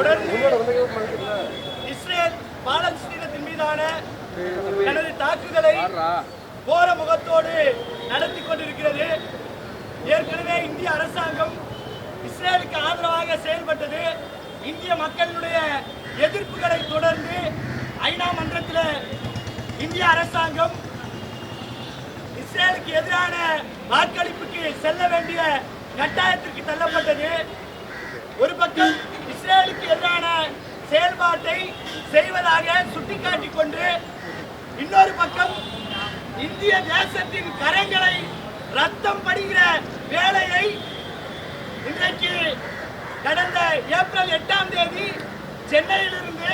தொடர்ந்து இஸ்ரேல் பாலஸ்தீனத்தின் மீதான தனது தாக்குதலை கோர முகத்தோடு நடத்தி கொண்டிருக்கிறது. ஏற்கனவே இந்திய அரசாங்கம் இஸ்ரேலுக்கு ஆதரவாக செயல்பட்டது. இந்திய மக்களினுடைய எதிர்ப்புகளை தொடர்ந்து ஐநா மன்றத்தில் இந்திய அரசாங்கம் இஸ்ரேலுக்கு எதிரான வாக்களிப்புக்கு செல்ல வேண்டிய கட்டாயத்திற்கு தள்ளப்பட்டது. ஒரு பக்கம் இஸ்ரேலுக்கு எதிரான செயல்பாட்டை செய்வதாக சுட்டிக்காட்டி கொண்டு இன்னொரு பக்கம் இந்திய தேசத்தின் கரங்களை ரத்தம் படுகிற வேலையை இன்றைக்கு கடந்த ஏப்ரல் எட்டாம் தேதி சென்னையிலிருந்து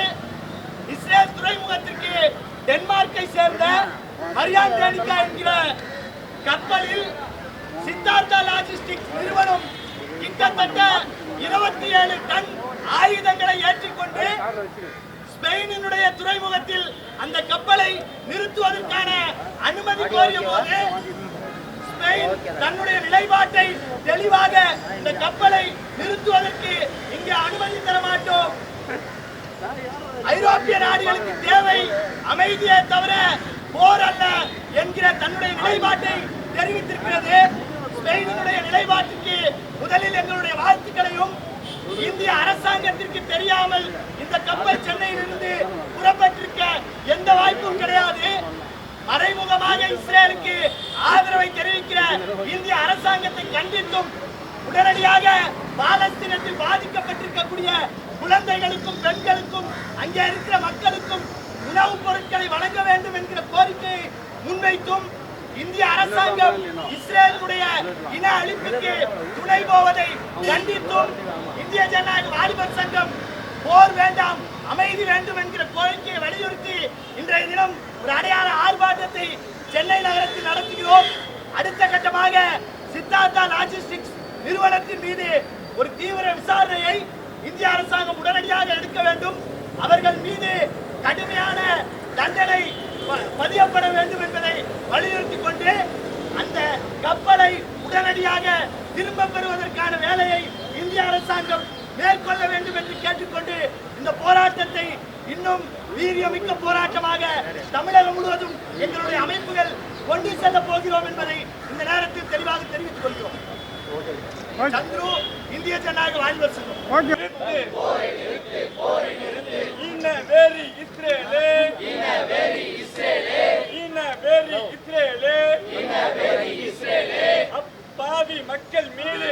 இஸ்ரேல் துறைமுகத்திற்கு டென்மார்க்கை சேர்ந்த மரியான் தேனிகா என்கிற கப்பலில் சித்தார்த்தா லாஜிஸ்டிக்ஸ் நிறுவனம் கிட்டத்தட்ட இருபத்தி ஏழு டன் ஆயுதங்களை ஏற்றிக்கொண்டு ஸ்பெயினினுடைய துறைமுகத்தில் அந்த கப்பலை நிறுத்துவதற்கான அனுமதி கோரிய போது ஸ்பெயின் தன்னுடைய நிலைப்பாட்டை தெளிவாக இந்த கப்பலை நிறுத்துவதற்கு இங்கே அனுமதி தர மாட்டோம். ஐரோப்பிய நாடுகளுக்கு தேவை அமைதியை தவிர போர் அல்ல என்கிற தன்னுடைய நிலைப்பாட்டை தெரிவித்திருக்கிறது. ஸ்பெயினுடைய நிலைப்பாட்டுக்கு முதலில் எங்களுடைய வாழ்த்துக்களையும் இந்திய அரசாங்கத்திற்கு தெரியாமல் இந்த கப்பல் சென்னையிலிருந்து புறப்பட்டிருக்க எந்த வாய்ப்பும் கிடையாது. மறைமுகமாக இஸ்ரேலுக்கு ஆதரவை தெரிவிக்கிற இந்திய அரசாங்கத்தை கண்டித்தும் உடனடியாக பாலஸ்தீனத்தில் பாதிக்கப்பட்டிருக்கக்கூடிய குழந்தைகளுக்கும் பெண்களுக்கும் அங்கே இருக்கிற மக்களுக்கும் உணவுப் பொருட்களை வழங்க வேண்டும் என்கிற கோரிக்கையை முன்வைத்தும் இந்திய அரசாங்கம் இஸ்ரேலுடைய இன அழிப்புக்கு துணை போவதை கண்டித்தும் இந்திய ஜனநாயக வாலிபர் சங்கம் போர் வேண்டாம் அமைதி வேண்டும் என்கிற கோரிக்கையை வலியுறுத்தி இன்றைய தினம் ஒரு அடையாள ஆர்ப்பாட்டத்தை சென்னை நகரத்தில் நடத்துகிறோம். அடுத்த கட்டமாக சித்தார்த்தா லாஜிஸ்டிக்ஸ் நிறுவனத்தின் மீது ஒரு தீவிர விசாரணையை இந்திய அரசாங்கம் உடனடியாக எடுக்க வேண்டும். அவர்கள் மீது கடுமையான தண்டனை ப- பதியப்பட வேண்டும் என்பதை வலியுறுத்தி கொண்டு அந்த கப்பலை உடனடியாக திரும்ப பெறுவதற்கான வேலையை இந்திய அரசாங்கம் மேற்கொள்ள வேண்டும் என்று கேட்டுக்கொண்டு இந்த போராட்டத்தை இன்னும் வீரியமிக்க போராட்டமாக தமிழகம் முழுவதும் எங்களுடைய அமைப்புகள் கொண்டு செல்ல போகிறோம் என்பதை இந்த நேரத்தில் தெளிவாக தெரிவித்துக் கொள்கிறோம். சந்துரு இந்திய ஜனநாயக வாலிபர் சங்கம். இன வெறி இஸ்ரேலே இன வெறி இஸ்ரேலே. இன வெறி இஸ்ரேலே இன வெறி இஸ்ரேலே. அப்பாவி மக்கள் மீது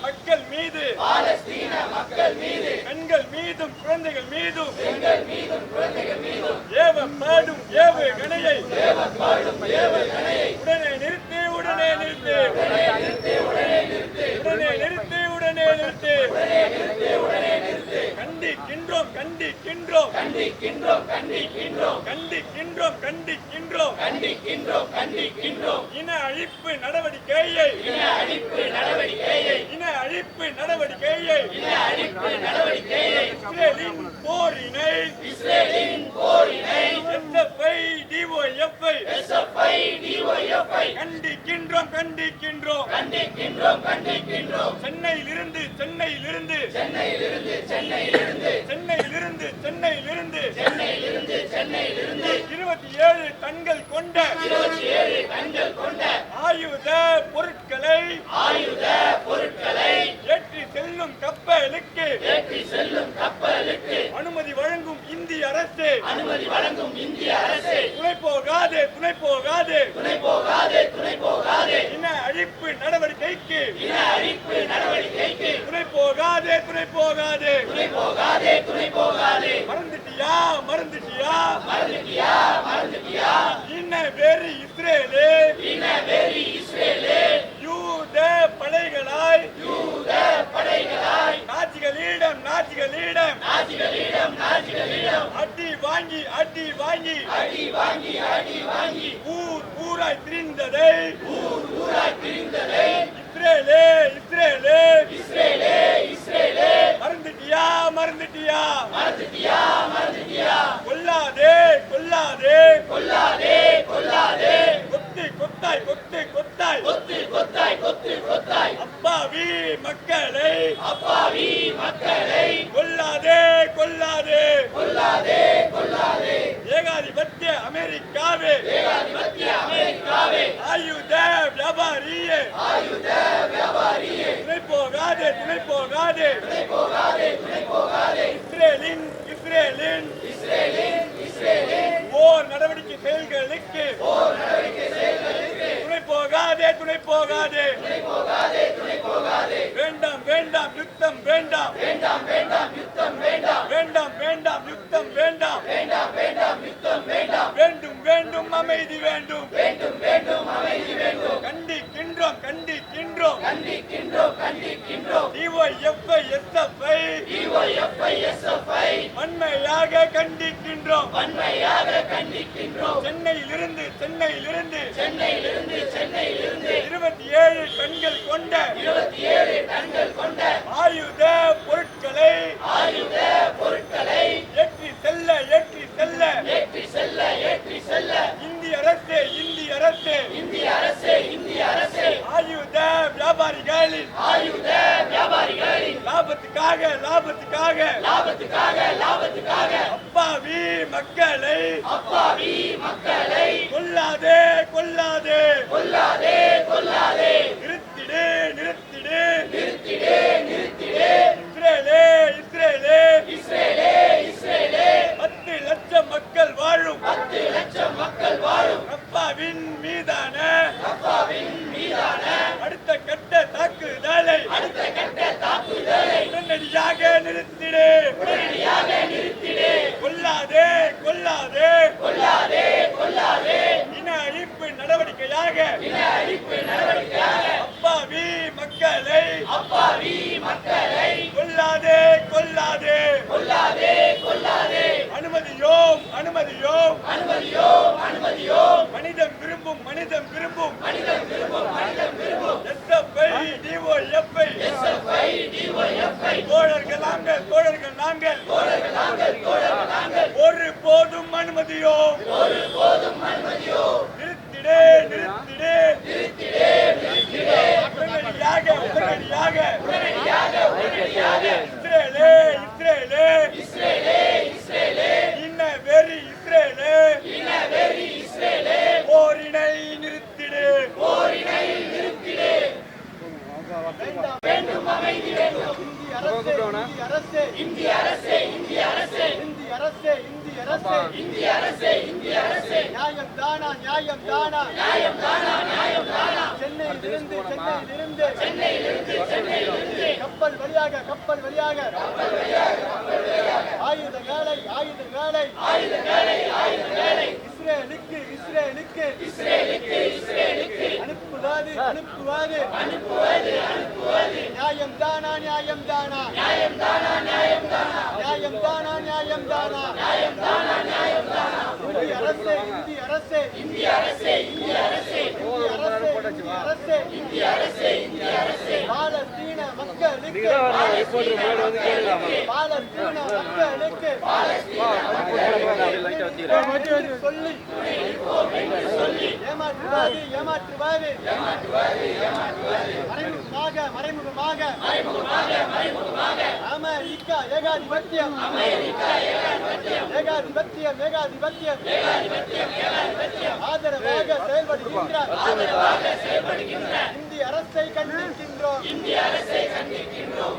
மக்கள் மீது. பாலஸ்தீன மக்கள் மீது. பெண்கள் மீதும் குழந்தைகள் மீதும். பெண்கள் மீதும் குழந்தைகள் மீதும். ஏவப்பாடும் ஏவுகணையை ஏவப்பாடும் ஏவுகணையை உடனே நிறுத்து உடனே நிறுத்து. உடனே நிறுத்து உடனே நிறுத்து. உடனே நிறுத்து உடனே நிறுத்து. கண்டிக்கின்றோம் கண்டிக்கின்றோம். கண்டிக்கின்றோம் கண்டிக்கின்றோம். கண்டிக்கின்றோம் கண்டிக்கின்றோம். கண்டிக்கின்றோம் கண்டிக்கின்றோம். இன அழிப்பு நடவடிக்கையை. இன அழிப்பு நடவடிக்கையை இன அழிப்பு நடவடிக்கையை இஸ்ரேலின் போரினை இஸ்ரேலின் போரினை எஸ்எஃப்ஐ டிஒஎஃப்ஐ எஸ்எஃப்ஐ டிஒஎஃப்ஐ கண்டிக்கின்றோம் கண்டிக்கின்றோம். கண்டிக்கின்றோம் கண்டிக்கின்றோம். சென்னையிலிருந்து சென்னையிலிருந்து. சென்னையிலிருந்து சென்னையிலிருந்து. சென்னையிலிருந்து சென்னையிலிருந்து. சென்னையிலிருந்து சென்னையிலிருந்து. இருபத்தி ஏழு டன்கள் கொண்ட இருபத்தி ஏழு டன்கள் கொண்ட ஆயுத பொருட்களை ஆயுத பொருட்களை ஏற்றி செல்லும் கப்பலுக்கு ஏற்றி செல்லும் கப்பலுக்கு அனுமதி வழங்கும் இந்திய அரசு அனுமதி வழங்கும் இந்திய அரசு துணை போகாது துணை போகாது துணை போகாது துணை போகாது இன அழிப்பு நடவடிக்கைக்கு இன அழிப்பு நடவடிக்கைக்கு துணை போகாதே துணை போகாது துணை போகாதே துணை போகாது மறந்துட்டியா? மறந்துட்டியா மறந்துட்டியா இன்ன இன வெறி இஸ்ரேலே. இன்ன வெறி இஸ்ரேலே யூத படைகளாய். யூத படைகளாய் நாச்சிகளிடம் நாச்சிகளிடம் நாச்சிகளிடம் நாச்சிகளிடம் அடி வாங்கி அடி வாங்கி. அடி வாங்கி அடி வாங்கி ஊர் ஊராய் திரிந்ததை ஊர் ஊராய் திரிந்ததை. இஸ்ரேலே இஸ்ரேலே. இஸ்ரேலே இஸ்ரேலே மறந்துட்டியா மறந்துட்டியா? மறந்துட்டியா மறந்துட்டியா கொல்லாதே கொல்லாதே. கொல்லாதே கொல்லாதே கொத்து கொத்தாய் கொத்து கொத்தாய். கொத்து கொத்தாய் கொத்து கொத்தாய் அப்பாவி மக்களை. அப்பாவி மக்களை கொல்லாதே கொல்லாதே. கொல்லாதே கொல்லாதே ஏகாதிபத்திய அமெரிக்காவே. ஏகாதிபத்திய அமெரிக்காவே ஆயுத வியாபாரியே. ஆயுத வியாபாரியே துணை போகாதே துணை போகாதே துணை போகாதே துணை போகாதே இஸ்ரேலின் இஸ்ரேலின் இஸ்ரேலின் இஸ்ரேலின். போர் நடவடிக்கை செயல்களுக்கு போர் நடவடிக்கை செயல்களுக்கு. துணை போகாதே துணை போகாதே. துணை போகாதே துணை போகாதே. வேண்டாம் வேண்டாம் யுத்தம் வேண்டாம். வேண்டாம் வேண்டாம் யுத்தம் வேண்டாம். வேண்டாம் வேண்டாம் யுத்தம் வேண்டாம். வேண்டாம் வேண்டாம் யுத்தம் வேண்டாம். வேண்டும் வேண்டும் அமைதி வேண்டும். வேண்டும் வேண்டும் அமைதி வேண்டும். கண்டிக்கின்றோம் கண்டிக்கின்றோம். கண்டிக்கின்றோம் கண்டிக்கின்றோம். டிஒய்எஃப்ஐ எஸ்எஃப்ஐ டிஒய்எஃப்ஐ எஸ்எஃப்ஐ வன்மையாக கண்டிக்கின்றோம் வன்மையாக கண்டிக்கின்றோம் சென்னையிலிருந்து சென்னையிலிருந்து சென்னையிலிருந்து சென்னையிலிருந்து இருபத்தி ஏழு டன்கள் கொண்ட இருபத்தி ஏழு டன்கள் கொண்ட ஆயுத பொருட்களை ஆயுத பொருட்களை ஏற்றி செல்ல ஏற்றி செல்ல ஏற்றி செல்ல ஏற்றி செல்ல இந்திய அரசு இந்திய அரசு இந்திய அரசு இந்திய அரசு ஆயுத வியாபாரிகளின் ஆயுத வியாபாரிகளின் லாபத்துக்காக லாபத்துக்காக. லாபத்துக்காக லாபத்துக்காக அப்பாவி மக்களை. அப்பாவி மக்களை கொல்லாதே கொல்லாதே கொல்லாதே கொல்லாதே நிறுத்திடு நிறுத்திடு நிறுத்திடு நிறுத்திடு இஸ்ரேலே இஸ்ரேலே இஸ்ரேலே இஸ்ரேலே பத்து லட்சம் மக்கள் வாழும் பத்து லட்சம் மக்கள் வாழும் அப்பாவின் மீதான அப்பாவின் மீதான அடுத்த கட்ட தாக்குதலை அடுத்த கட்ட தாக்குதலை உடனடியாக நிறுத்திடு உடனடியாக நிறுத்திடு கொல்லாதே கொல்லாதே கொல்லாதே கொல்லாதே இன அழிப்பு நடவடிக்கையாக அப்பாவி மக்களை அப்பாவி மக்களை கொல்லாதே கொல்லாதே. கொல்லாதே கொல்லாதே அனுமதியோம் அனுமதியோம். அனுமதியோம் அனுமதியோம் மனிதன் விரும்பும் மனிதன் விரும்பும் மனிதம் விரும்பும். மனிதன் விரும்பும் எஸ்எஃப்ஐ டிஓஎஃப்ஐ. எஸ்எஃப்ஐ டிஓஎஃப்ஐ தோழர்கள் நாங்கள் தோழர்கள் நாங்கள். தோழர்கள் நாங்கள் தோழர்கள் நாங்கள் ஒரு போதும் அனுமதியோம் ஒரு போதும் அனுமதியோம் நிறுத்திடே நிறுத்திடே நிறுத்திடே நிறுத்திடே உடனடியாக உடனடியாக உடனடியாக உடனடியாக இஸ்ரேலே இஸ்ரேலே இஸ்ரேலே இஸ்ரேலே இன்ன வெறி இஸ்ரேலே இன்ன வெறி இஸ்ரேலே போரினை நிறுத்திடு போரினை நிறுத்திடு வேண்டும் அமைதி வேண்டும் இந்திய அரசே இந்திய அரசே இந்திய அரசே இந்திய அரசே இந்திய அரசே இந்திய அரசே இந்திய அரசே நியாயம் தானா நியாயம் தானா நியாயம் தானா நியாயம் தானா சென்னையிலிருந்து சென்னையிலிருந்து சென்னையிலிருந்து சென்னையிலிருந்து கப்பல் வழியாக கப்பல் வழியாக ஆயுத வேலை ஆயுத வேலை ஆயுத வேலை ஆயுத வேலை இஸ்ரேலுக்கு இஸ்ரேலுக்கு இஸ்ரேலுக்கு அனுப்புவது அனுப்புவது அனுப்புவது. நியாயம் தானா நியாயம் தானா. நியாயம் தானா நியாயம் தானா. நியாயம் தானா நியாயம் தானா. நியாயம் தானா நியாயம் தானா. இந்திய அரசே இந்திய அரசே. இந்திய அரசே இந்திய அரசே. இந்திய அரசே இந்திய அரசே. இந்திய அரசே இந்திய அரசே. பாலஸ்தீன மக்களுக்கு பாலஸ்தீன மக்களுக்கு சொல்லி ஏமாற்றுவாரு ஏமாற்றுவாரு. ஏமாற்றுவாரு ஏமாற்றுவாரு மறைமுகமாக. ஏகாதிபத்தியம் அமெரிக்கா ஏகாதிபத்தியம். ஏகாதிபத்தியம் ஏகாதிபத்தியம். ஏகாதிபத்தியம் ஏகாதிபத்தியம் ஆதரவாக செயல்படுகின்றார். ஆதரவாக இந்திய அரசை கண்டிக்கின்றோம் இந்திய அரசை கண்டிக்கின்றோம்.